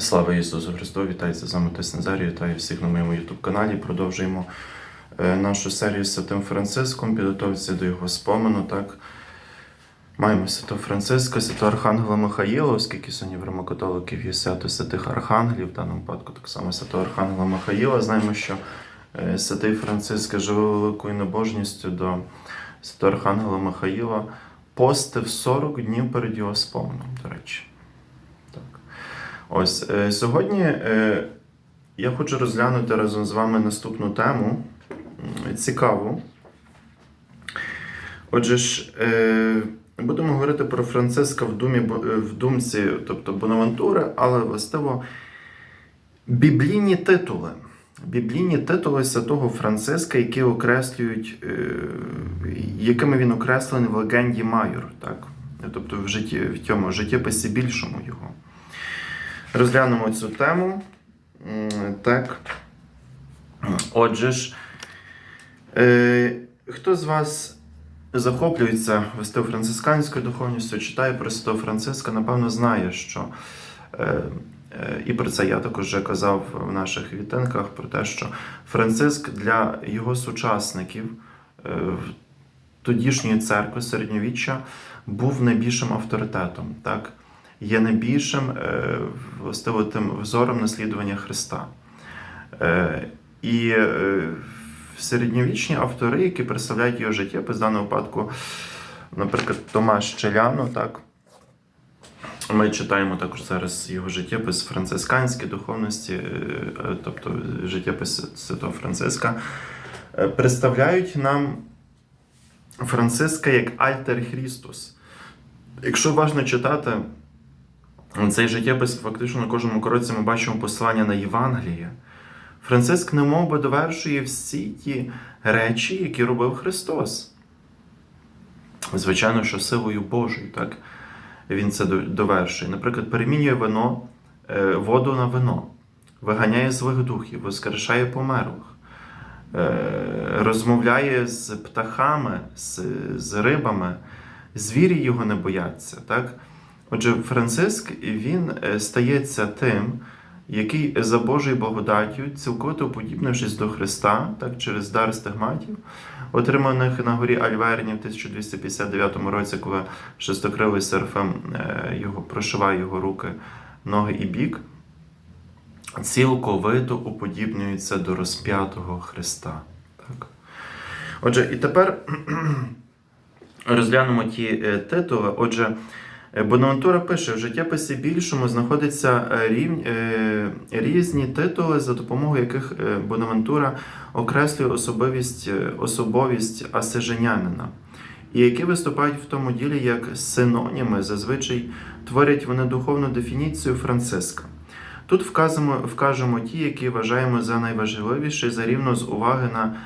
Слава Ісусу Христу! Вітається з вами Тес Назарій, вітаю всіх на моєму YouTube каналі. Продовжуємо е, нашу серію з Святим Франциском, підготовці до його спомену. Так? Маємо Святого Франциска, Святого Архангела Михаїла, оскільки сьогодні в римокатоликів є свято святих архангелів, в даному випадку так само Святого Архангела Михаїла. Знаємо, що е, Святий Франциск живе великою набожністю до Святого Архангела Михаїла, постив 40 днів перед його споменом, до речі. Ось е, сьогодні е, я хочу розглянути разом з вами наступну тему. Цікаву. Отже ж, е, будемо говорити про Франциска в, думі, в думці, тобто Бонавантури, але властиво біблійні титули. Біблійні титули святого Франциска, які окреслюють, якими він окреслений в легенді Майор, так? тобто в житті, в цьому життєписі більшому його. Розглянемо цю тему. Так. Отже ж, е, хто з вас захоплюється вестив францисканською духовністю, читає про Святого Франциска, напевно, знає, що. Е, е, і про це я також вже казав в наших вітинках, про те, що Франциск для його сучасників е, тодішньої церкви середньовіччя був найбільшим авторитетом. Так? Є найбільшим е, властиво тим взором наслідування Христа. Е, І е, середньовічні автори, які представляють його життєпис, в даному випадку, наприклад, Томаш Челяно, так. Ми читаємо також зараз його життєпис францисканській духовності, тобто життєпис Святого Франциска, представляють нам Франциска як Альтер Христос. Якщо важно читати цей життєпис, фактично на кожному кроці ми бачимо посилання на Євангеліє. Франциск немов би довершує всі ті речі, які робив Христос. Звичайно, що силою Божою, так? Він це довершує. Наприклад, перемінює вино, е, воду на вино, виганяє злих духів, воскрешає померлих, е, розмовляє з птахами, з, з рибами, звірі його не бояться. Так? Отже, Франциск він е, стається тим, який за Божою благодаттю, цілковито уподібнившись до Христа, так, через дар стигматів, отриманих на горі Альверні в 1259 році, коли шестокрилий Серафим е, його прошиває його руки, ноги і бік, цілковито уподібнюється до розп'ятого Христа. Так. Отже, і тепер розглянемо ті е, титули. Отже, Бонавентура пише, в життєписі більшому знаходяться е, рів... е, різні титули, за допомогою яких е, Бонавентура окреслює особливість, е, особовість асиженянина, і які виступають в тому ділі як синоніми, зазвичай творять вони духовну дефініцію Франциска. Тут вказуємо, вкажемо ті, які вважаємо за найважливіші, за рівно з уваги на е,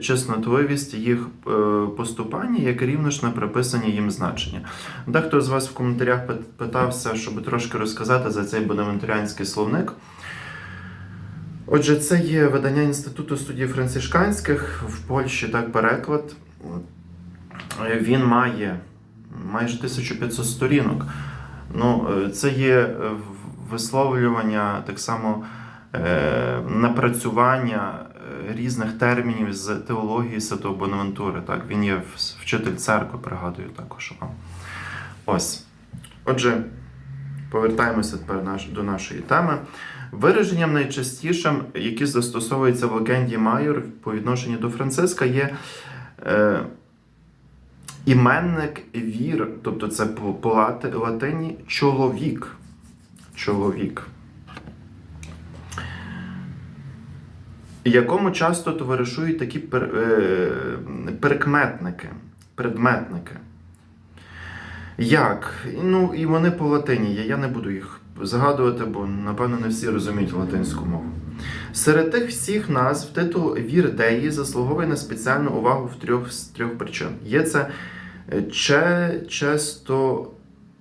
чеснотливість їх е, поступання, як рівно ж на приписання їм значення. Дехто з вас в коментарях питався, щоб трошки розказати за цей бонавентуріанський словник. Отже, це є видання Інституту студій францишканських в Польщі, так переклад. Е, Він має майже 1500 сторінок. Ну, е, це є е, висловлювання, так само е, напрацювання е, різних термінів з теології Святого Бонавентури. Так, він є вчитель церкви, пригадую також вам. Ось. Отже, повертаємося тепер до нашої теми. Вираженням найчастішим, які застосовуються в легенді Майор по відношенню до Франциска, є е, іменник вір, тобто це по, по лати- латині чоловік. Чоловік. Якому часто товаришують такі пер, е, прикметники, предметники. Як? Ну, і вони по латині є. Я не буду їх згадувати, бо, напевно, не всі розуміють латинську мову. Серед тих всіх назв титул Вірдеї заслуговує на спеціальну увагу в трьох, з трьох причин. Є це е, че, често,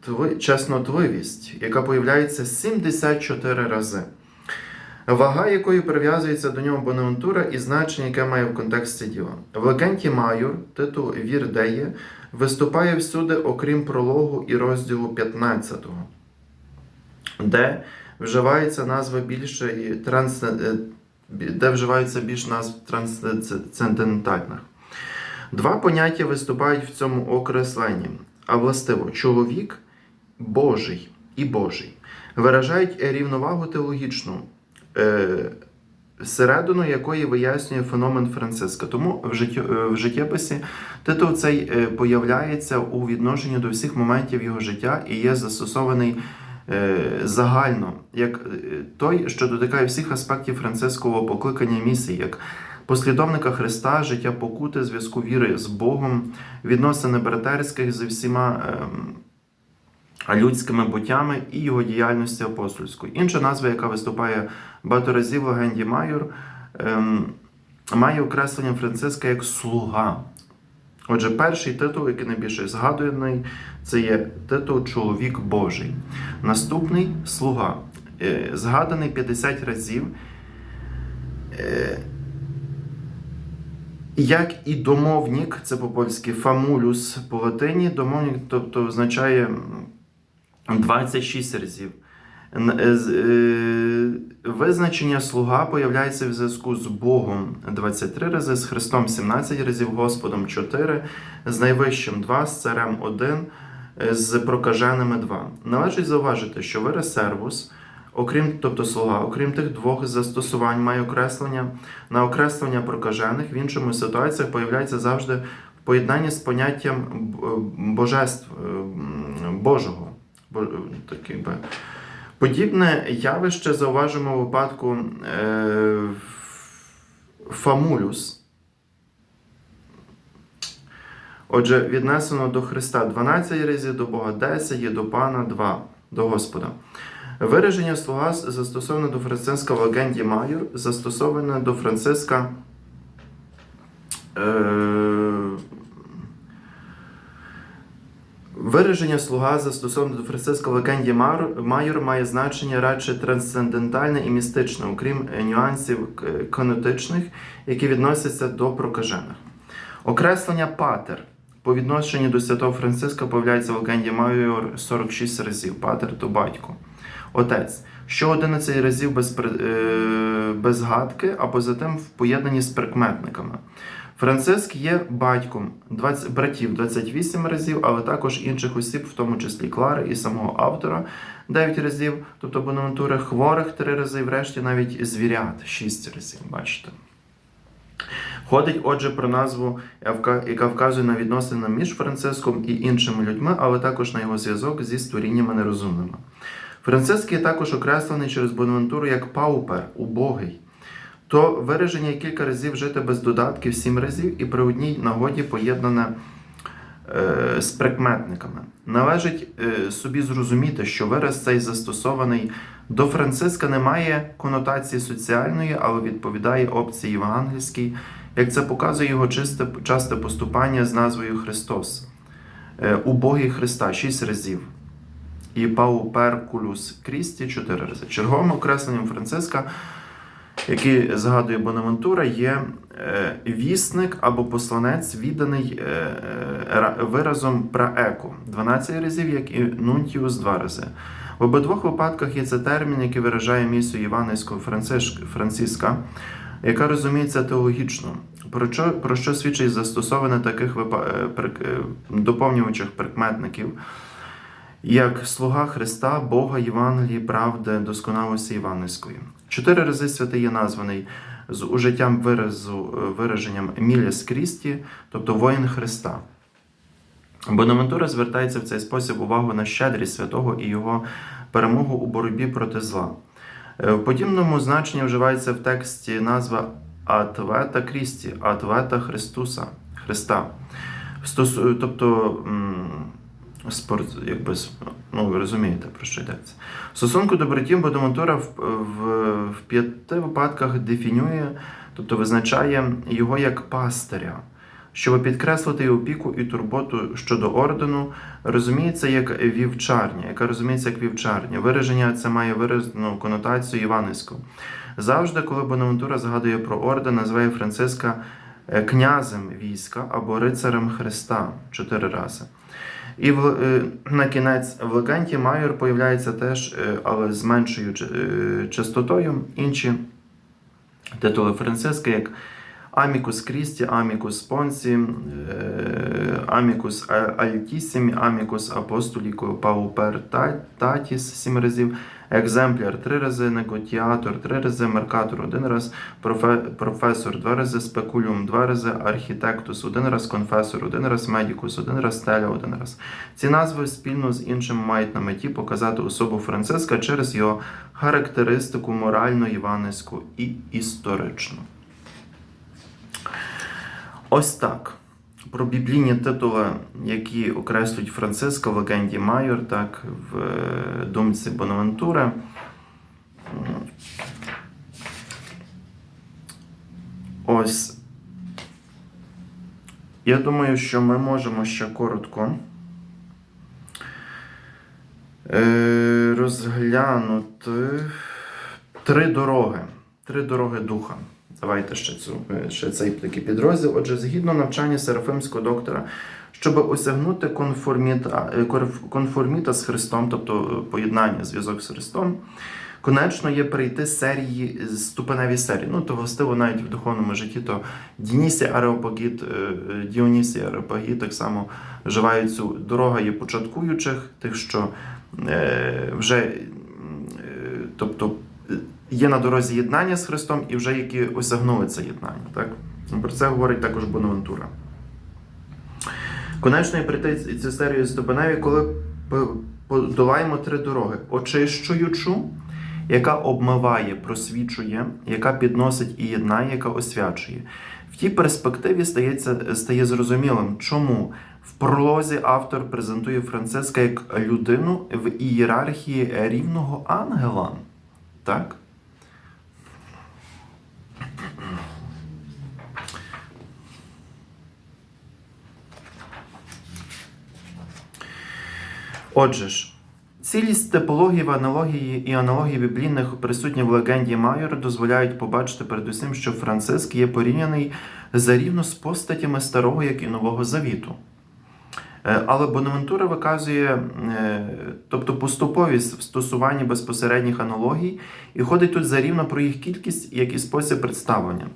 тви- чеснотливість, яка появляється 74 рази. Вага якої прив'язується до нього Бонавентура і значення, яке має в контексті діла. В легенді Майор титул Вірдеє виступає всюди, окрім прологу і розділу 15, де вживається назва більше і транс... е, де вживаються більш назв трансцендентальних. Два поняття виступають в цьому окресленні, а властиво чоловік Божий і Божий виражають рівновагу теологічну, середину якої вияснює феномен Франциска. Тому в, е, життєписі титул цей е, появляється у відношенні до всіх моментів його життя і є застосований е, загально, як е, той, що дотикає всіх аспектів францискового покликання місії, як послідовника Христа, життя покути, зв'язку віри з Богом, відносини братерських зі всіма. Людськими буттями і його діяльності апостольської. Інша назва, яка виступає багато разів в легенді Майор, ем, має окреслення Франциска як слуга. Отже, перший титул, який найбільше згадуваний, це є титул Чоловік Божий. Наступний слуга. Е, Згаданий 50 разів. Е, Як і домовник, це по-польськи фамулюс по латині, домовник, тобто означає 26 разів. Е, е, Визначення слуга появляється в зв'язку з Богом 23 рази, з Христом 17 разів, Господом 4, з найвищим 2, з царем 1, е, з прокаженими 2. Належить зауважити, що вираз сервус, окрім, тобто слуга, окрім тих двох застосувань, має окреслення на окреслення прокажених, в іншому ситуаціях появляється завжди в поєднанні з поняттям божеств Божого. Е, так, якби. Подібне явище зауважимо у випадку е, фамулюс. Отже, віднесено до Христа 12 разів, до Бога 10 і до Пана 2, до Господа. Вираження слуга застосоване до Франциска в легенді Майор, застосоване до Франциска. Е, Вираження слуга застосоване до Франциска в легенді Майор має значення радше трансцендентальне і містичне, окрім е, нюансів конотичних, які відносяться до прокажених. Окреслення патер по відношенню до святого Франциска появляється в легенді Майор 46 разів. Патер то батько. Отець. Що 11 разів без, е, без гадки, а поза тим в поєднанні з прикметниками. Франциск є батьком 20, братів 28 разів, але також інших осіб, в тому числі Клари і самого автора 9 разів, тобто бонавентури хворих 3 рази, врешті навіть звірят 6 разів. Бачите. Ходить, отже, про назву, яка вказує на відносини між Франциском і іншими людьми, але також на його зв'язок зі створіннями нерозумними. Франциск є також окреслений через Бонавентуру як паупер, убогий. То вираження кілька разів жити без додатків сім разів і при одній нагоді поєднане е, з прикметниками. Належить е, собі зрозуміти, що вираз цей застосований до Франциска не має конотації соціальної, але відповідає опції євангельській, як це показує його чисте, часте поступання з назвою Христос. Е, Убогий Христа шість разів. І Пауперкулюс Крісті чотири рази. Черговим окресленням Франциска який згадує Бонавентура, є е, вісник або посланець, відданий е, е, ра- виразом праеко 12 разів, як і нунтіус 2 рази. В обидвох випадках є це термін, який виражає місію Іванівського Франциска, яка розуміється теологічно. Про що, про що свідчить застосоване таких доповнювачих прикметників, як слуга Христа, Бога, Євангелії, правди, досконалості Іванівської. Чотири рази святий є названий з ужиттям виразу, е, вираженням Міліс Крісті, тобто воїн Христа. Бонавентура звертається в цей спосіб увагу на щедрість святого і його перемогу у боротьбі проти зла. Е, В подібному значенні вживається в тексті назва Атвета Крісті, Атвета Христуса, Христа. Тобто, спорт, якби, ну, ви розумієте, про що йдеться. Стосунку до братів Бонавентура в, в, в п'яти випадках дефінює, тобто визначає його як пастиря. Щоб підкреслити і опіку і турботу щодо ордену, розуміється як вівчарня, яка розуміється як вівчарня. Вираження це має виразну конотацію іванівську. Завжди, коли Бонавентура згадує про орден, називає Франциска е, князем війська або рицарем Христа чотири рази. І в, е, на кінець в легенді Майор появляється теж, е, але з меншою е, частотою. Інші титули Франциска, як Амікус Крісті, Амікус Понсі, Амікус Альтісімі, Амікус Апостоліко Паупер Татіс сім разів, Екземпляр три рази, Неготіатор три рази, Меркатор один раз, профе- Професор два рази, Спекулюм два рази, Архітектус один раз, Конфесор один раз, Медікус один раз, Стеля один раз. Ці назви спільно з іншим мають на меті показати особу Франциска через його характеристику морально, іванівську і історичну. Ось так. Про біблійні титули, які окреслюють Франциска в легенді Майор, так, в е, думці Бонавентури. Ось. Я думаю, що ми можемо ще коротко е, розглянути три дороги. Три дороги духа. Давайте ще, цю, е, ще цей такий підрозділ. Отже, згідно навчання серафимського доктора, щоб осягнути конформіта, е, конформіта з Христом, тобто е, поєднання, зв'язок з Христом, конечно є перейти серії, ступеневі серії. Ну, то властиво навіть в духовному житті, то Дінісі Ареопагіт, Діонісі Ареопагіт так само вживають цю дорога є початкуючих, тих, що е, вже, тобто, є на дорозі єднання з Христом і вже які осягнули це єднання. Так? Про це говорить також Бонавентура. Конечно, є прийти цю серію ступеневі, коли подолаємо три дороги: очищуючу, яка обмиває, просвічує, яка підносить і єднає, яка освячує. В тій перспективі стається, стає зрозумілим, чому в пролозі автор презентує Франциска як людину в ієрархії рівного ангела. Так? Отже ж, цілість типології в аналогії і аналогії біблійних присутні в легенді Майор дозволяють побачити передусім, що Франциск є порівняний зарівно з постатями Старого, як і Нового Завіту. Е, Але Бонавентура виказує, е, тобто поступовість в стосуванні безпосередніх аналогій, і ходить тут зарівно про їх кількість, як і спосіб представлення.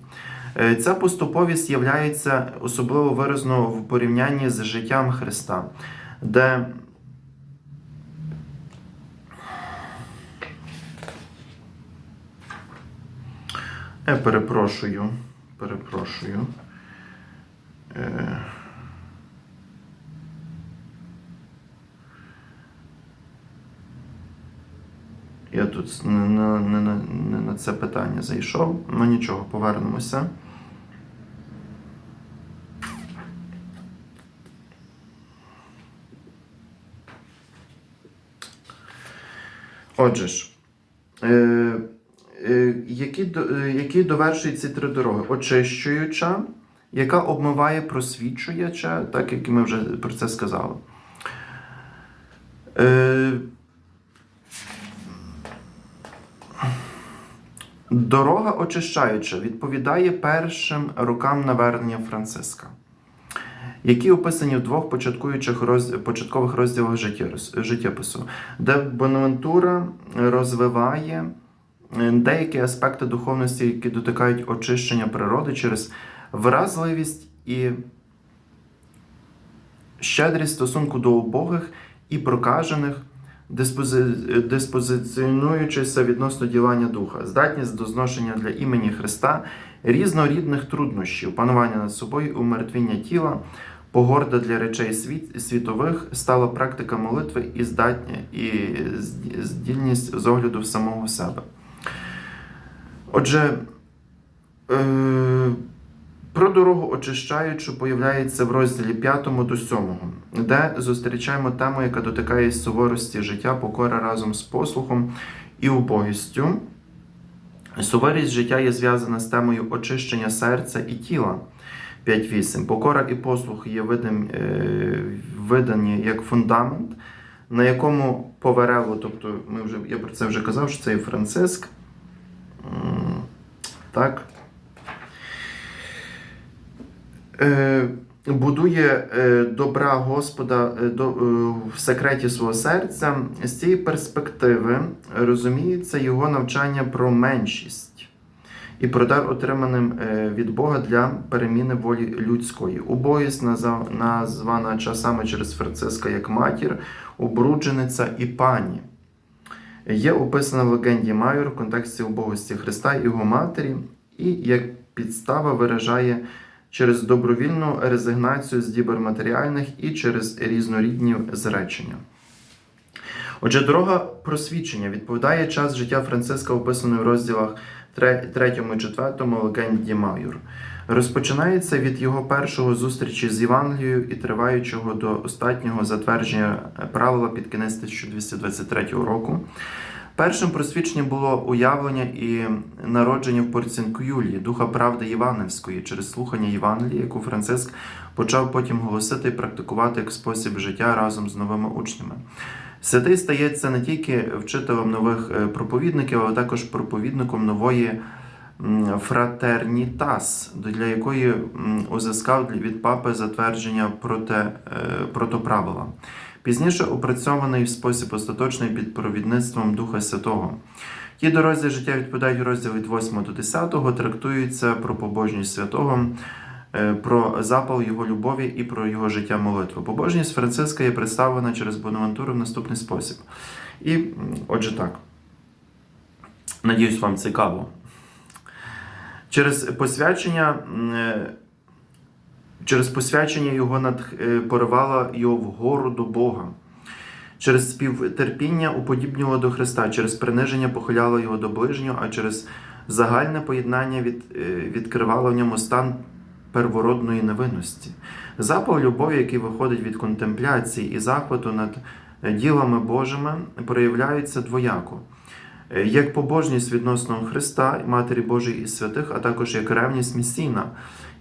Е, Ця поступовість являється особливо виразно в порівнянні з життям Христа, де Я перепрошую. Перепрошую. Е... Я тут не на, не, не на це питання зайшов, ну нічого, повернемося. Отже ж, е, е, які, е, які довершують ці три дороги? Очищуюча, яка обмиває, просвічуюча, так як ми вже про це сказали. Е, Дорога очищаюча відповідає першим рокам навернення Франциска, які описані в двох початкуючих роз... початкових розділах життєпису, де Бонавентура розвиває деякі аспекти духовності, які дотикають очищення природи через вразливість і щедрість стосунку до убогих і прокажених, диспози... диспозиціонуючися відносно ділання духа, здатність до зношення для імені Христа, різнорідних труднощів, панування над собою, умертвіння тіла, погорда для речей світ... світових, стала практика молитви і здатня і здільність з огляду в самого себе. Отже, е... Про дорогу очищаючу появляється в розділі 5 до 7, де зустрічаємо тему, яка дотикає суворості життя, покора разом з послухом і убогістю. Суворість життя є зв'язана з темою очищення серця і тіла. 5.8. Покора і послух є видим, е, видані як фундамент, на якому поверело, тобто ми вже, я про це вже казав, що це і Франциск. Так. Е, будує е, добра Господа е, в секреті свого серця. З цієї перспективи розуміється його навчання про меншість і про дар, отриманим від Бога для переміни волі людської. Назав- названа часами через Франциска як матір, обруджениця і пані. Є описана в легенді Майор в контексті убогості Христа і його матері, і як підстава виражає через добровільну резигнацію з дібер матеріальних і через різнорідні зречення. Отже, дорога просвідчення відповідає час життя Франциска, описаний в розділах 3 і 4 легенді Майор. Розпочинається від його першого зустрічі з Євангелією і триваючого до останнього затвердження правила під кінець 1223 року. Першим просвідченням було уявлення і народження в Порцінку Юлії, духа правди Євангельської, через слухання Євангелії, яку Франциск почав потім голосити і практикувати як спосіб життя разом з новими учнями. Святий стається не тільки вчителем нових е, проповідників, але також проповідником нової фратернітас, для якої узискав від папи затвердження проти, е, протоправила. Пізніше опрацьований в спосіб остаточний під провідництвом Духа Святого. Ті дорозі життя відповідають розділ від 8 до 10, трактуються про побожність святого, е, про запал його любові і про його життя молитви. Побожність Франциска є представлена через Бонавентуру в наступний спосіб. І, отже, так. Надіюсь, вам цікаво. Через посвячення. е, Через посвячення його над е, його вгору до Бога. Через співтерпіння уподібнювало до Христа, через приниження похиляло його до ближнього, а через загальне поєднання від, е, відкривало в ньому стан первородної невинності. Запал любові, який виходить від контемпляції і захвату над ділами Божими, проявляється двояко. Е, Як побожність відносно Христа, Матері Божої і святих, а також як ревність місійна,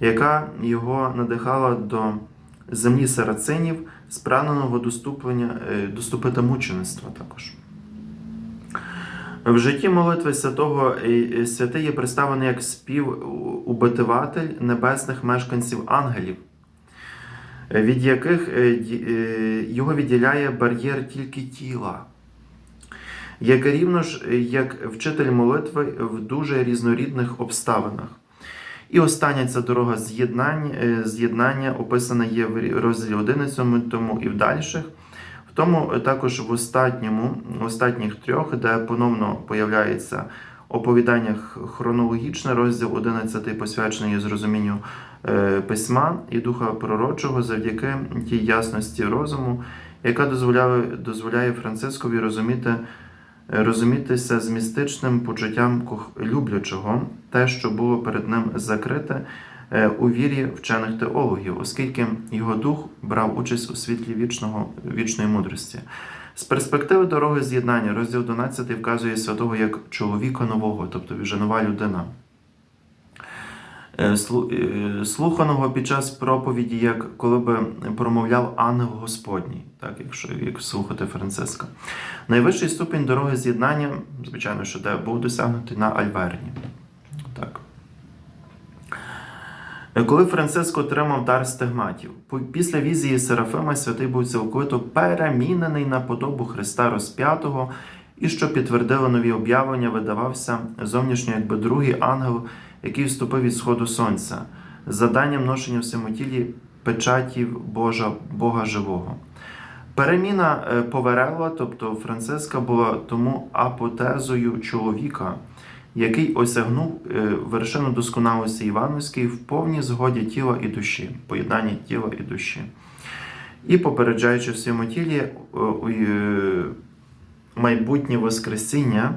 яка його надихала до землі сарацинів, спраненого доступлення, е, доступити мучеництва також. В житті молитви святого е, святий є представлений як співубитиватель небесних мешканців ангелів, від яких його відділяє бар'єр тільки тіла. Як рівно ж е, як вчитель молитви в дуже різнорідних обставинах. І остання ця дорога з'єднання, е, з'єднання описана є в розділі 11 тому і в дальших. В тому е, також в останньому, в останніх трьох, де поновно появляється оповідання хронологічне, розділ 11 посвячений зрозумінню письма і духа пророчого завдяки тій ясності розуму, яка дозволяє, дозволяє Францискові розуміти розумітися з містичним почуттям люблячого, те, що було перед ним закрите е, у вірі вчених теологів, оскільки його дух брав участь у світлі вічного, вічної мудрості. З перспективи дороги з'єднання, розділ 12 вказує святого як чоловіка нового, тобто вже нова людина. Е, е, Слуханого під час проповіді, як коли би промовляв ангел Господній, так, якщо як слухати Франциска. Найвищий ступінь дороги з'єднання, звичайно, що де був досягнутий на Альверні. Так. Е, Коли Франциск отримав дар стигматів, після візії Серафима святий був цілковито перемінений на подобу Христа розп'ятого, і що підтвердили нові об'явлення, видавався зовнішньо якби другий ангел, який вступив від сходу сонця, з заданням ношення в своєму тілі печатів Божа, Бога живого. Переміна е, Поверелла, тобто Франциска, була тому апотезою чоловіка, який осягнув е, вершину досконалості Івановської в повній згоді тіла і душі, поєднанні тіла і душі. І попереджаючи в своєму тілі майбутнє Воскресіння,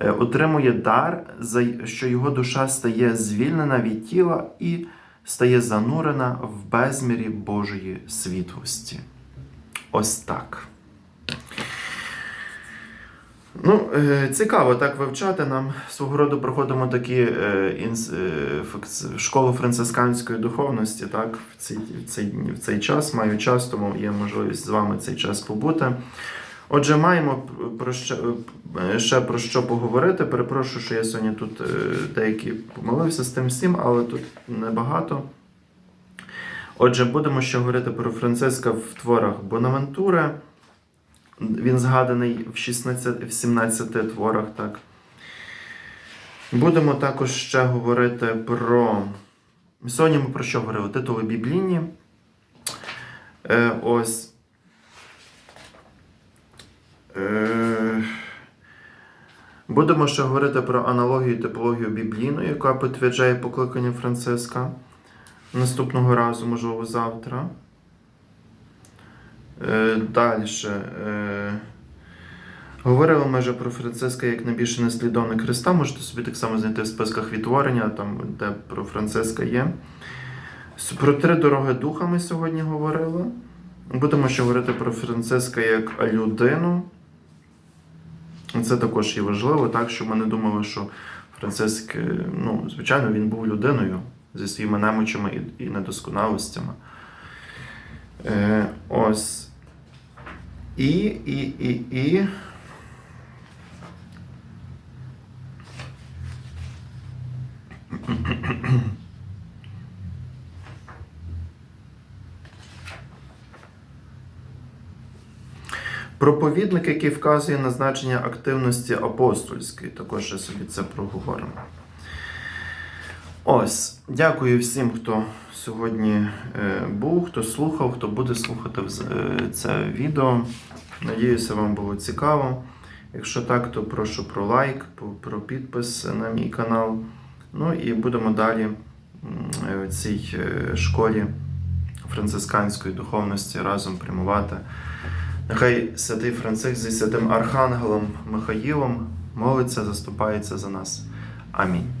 е, отримує дар, що його душа стає звільнена від тіла і стає занурена в безмірі Божої світлості. Ось так. Ну, е, цікаво так вивчати. Нам свого роду проходимо такі е, школу францисканської духовності, так, в цей, в, цей, в цей час. Маю час, тому є можливість з вами цей час побути. Отже, маємо про ще, е, ще про що поговорити. Перепрошую, що я сьогодні тут е, деякі помилився з тим всім, але тут небагато. Отже, будемо ще говорити про Франциска в творах Бонавентури. Він згаданий в 16, в 17 творах, так. Будемо також ще говорити про. Сьогодні ми про що говорили? Титули біблійні. Е, ось. Е, будемо ще говорити про аналогію і типологію біблійну, яка підтверджує покликання Франциска. Наступного разу, можливо, завтра. Е, Далі. Е, говорили ми вже про Франциска як найбільше наслідовник Христа. Можете собі так само знайти в списках відтворення, там, де про Франциска є. Про три дороги духа ми сьогодні говорили. Будемо ще говорити про Франциска як людину. Це також є важливо, так, що ми не думали, що Франциск, е, ну, звичайно, він був людиною зі своїми немочами і, і недосконалостями. Е, ось. І, і, і, і. Проповідник, який вказує на значення активності апостольської, також ще собі це проговоримо. Ось, дякую всім, хто сьогодні е, був, хто слухав, хто буде слухати е, це відео. Надіюся, вам було цікаво. Якщо так, то прошу про лайк, про підпис на мій канал. Ну і будемо далі е, в цій школі францисканської духовності разом прямувати. Нехай святий Франциск зі святим Архангелом Михаїлом молиться, заступається за нас. Амінь.